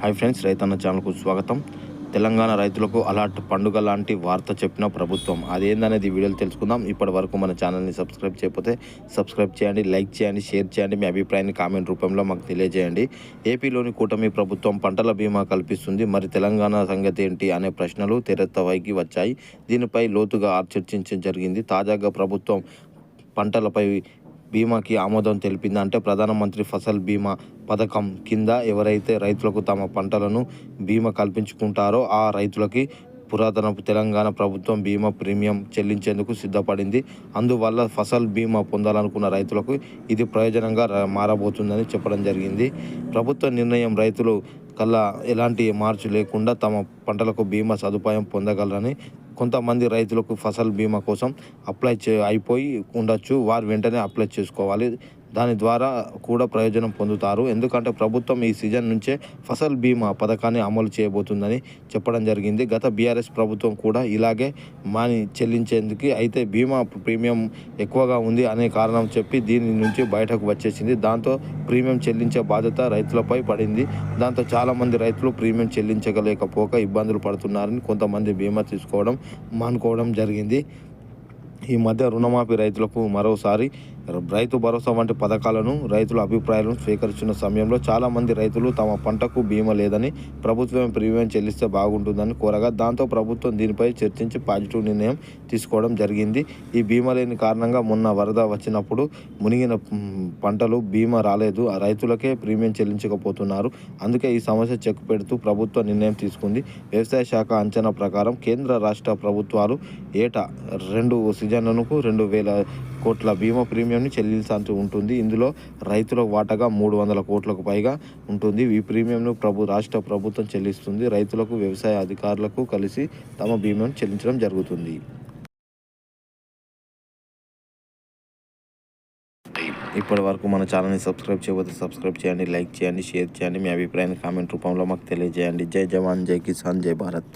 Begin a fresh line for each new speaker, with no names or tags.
Hi friends రైతన్న ఛానల్కు స్వాగతం. తెలంగాణ రైతులకు అలాంటి పండుగ లాంటి వార్త చెప్పిన ప్రభుత్వం. అదేందనేది వీడియోలు తెలుసుకుందాం. ఇప్పటి వరకు మన ఛానల్ని సబ్స్క్రైబ్ చేయకపోతే సబ్స్క్రైబ్ చేయండి లైక్ చేయండి షేర్ చేయండి మీ అభిప్రాయాన్ని కామెంట్ రూపంలో మాకు తెలియజేయండి. ఏపీలోని కూటమి ప్రభుత్వం పంటల బీమా కల్పిస్తుంది. మరి తెలంగాణ సంగతి ఏంటి అనే ప్రశ్నలు తెరెత్తవైకి వచ్చాయి. దీనిపై లోతుగా చర్చించడం జరిగింది. తాజాగా ప్రభుత్వం పంటలపై బీమాకి ఆమోదం తెలిపింది. అంటే ప్రధానమంత్రి ఫసల్ బీమా పథకం కింద ఎవరైతే రైతులకు తమ పంటలను బీమా కల్పించుకుంటారో ఆ రైతులకి పురాతన తెలంగాణ ప్రభుత్వం బీమా ప్రీమియం చెల్లించేందుకు సిద్ధపడింది. అందువల్ల ఫసల్ బీమా పొందాలనుకున్న రైతులకు ఇది ప్రయోజనంగా మారబోతుందని చెప్పడం జరిగింది. ప్రభుత్వ నిర్ణయం రైతులు కల్లా ఎలాంటి మార్పు లేకుండా తమ పంటలకు బీమా సదుపాయం పొందగలరని కొంతమంది రైతులకు ఫసల్ బీమా కోసం అప్లై చే అయిపోయి ఉండొచ్చు. వారు వెంటనే అప్లై చేసుకోవాలి. దాని ద్వారా కూడా ప్రయోజనం పొందుతారు. ఎందుకంటే ప్రభుత్వం ఈ సీజన్ నుంచే ఫసల్ బీమా పథకాన్ని అమలు చేయబోతుందని చెప్పడం జరిగింది. గత బీఆర్ఎస్ ప్రభుత్వం కూడా ఇలాగే మాని చెల్లించేందుకు అయితే బీమా ప్రీమియం ఎక్కువగా ఉంది అనే కారణం చెప్పి దీని నుంచి బయటకు వచ్చేసింది. దాంతో ప్రీమియం చెల్లించే బాధ్యత రైతులపై పడింది. దాంతో చాలామంది రైతులు ప్రీమియం చెల్లించగలేకపోక ఇబ్బందులు పడుతున్నారని కొంతమంది బీమా తీసుకోవడం మానుకోవడం జరిగింది. ఈ మధ్య రుణమాఫీ రైతులకు మరోసారి రైతు భరోసా వంటి పథకాలను రైతుల అభిప్రాయాలను స్వీకరించిన సమయంలో చాలామంది రైతులు తమ పంటకు బీమా లేదని ప్రభుత్వం ప్రీమియం చెల్లిస్తే బాగుంటుందని కోరగా దాంతో ప్రభుత్వం దీనిపై చర్చించి పాజిటివ్ నిర్ణయం తీసుకోవడం జరిగింది. ఈ బీమా లేని కారణంగా మొన్న వరద వచ్చినప్పుడు మునిగిన పంటలు బీమా రాలేదు. రైతులకే ప్రీమియం చెల్లించకపోతున్నారు. అందుకే ఈ సమస్య చెక్ పెడుతూ ప్రభుత్వం నిర్ణయం తీసుకుంది. వ్యవసాయ శాఖ అంచనా ప్రకారం కేంద్ర రాష్ట్ర ప్రభుత్వాలు ఏటా రెండు సీజన్లకు రెండు వేల కోట్ల బీమా ప్రీమియం ప్రీమియంను చెల్లించాల్సి ఉంటుంది. ఇందులో రైతుల వాటాగా మూడు వందల కోట్లకు పైగా ఉంటుంది. ఈ ప్రీమియంను ప్రభు రాష్ట్ర ప్రభుత్వం చెల్లిస్తుంది. రైతులకు వ్యవసాయ అధికారులకు కలిసి తమ బీమాను చెల్లించడం జరుగుతుంది. ఇప్పటి వరకు మన ఛానల్ని సబ్స్క్రైబ్ చేయకపోతే సబ్స్క్రైబ్ చేయండి లైక్ చేయండి షేర్ చేయండి. మీ అభిప్రాయాన్ని కామెంట్ రూపంలో మాకు తెలియజేయండి. జై జవాన్ జై కిసాన్ జై భారత్.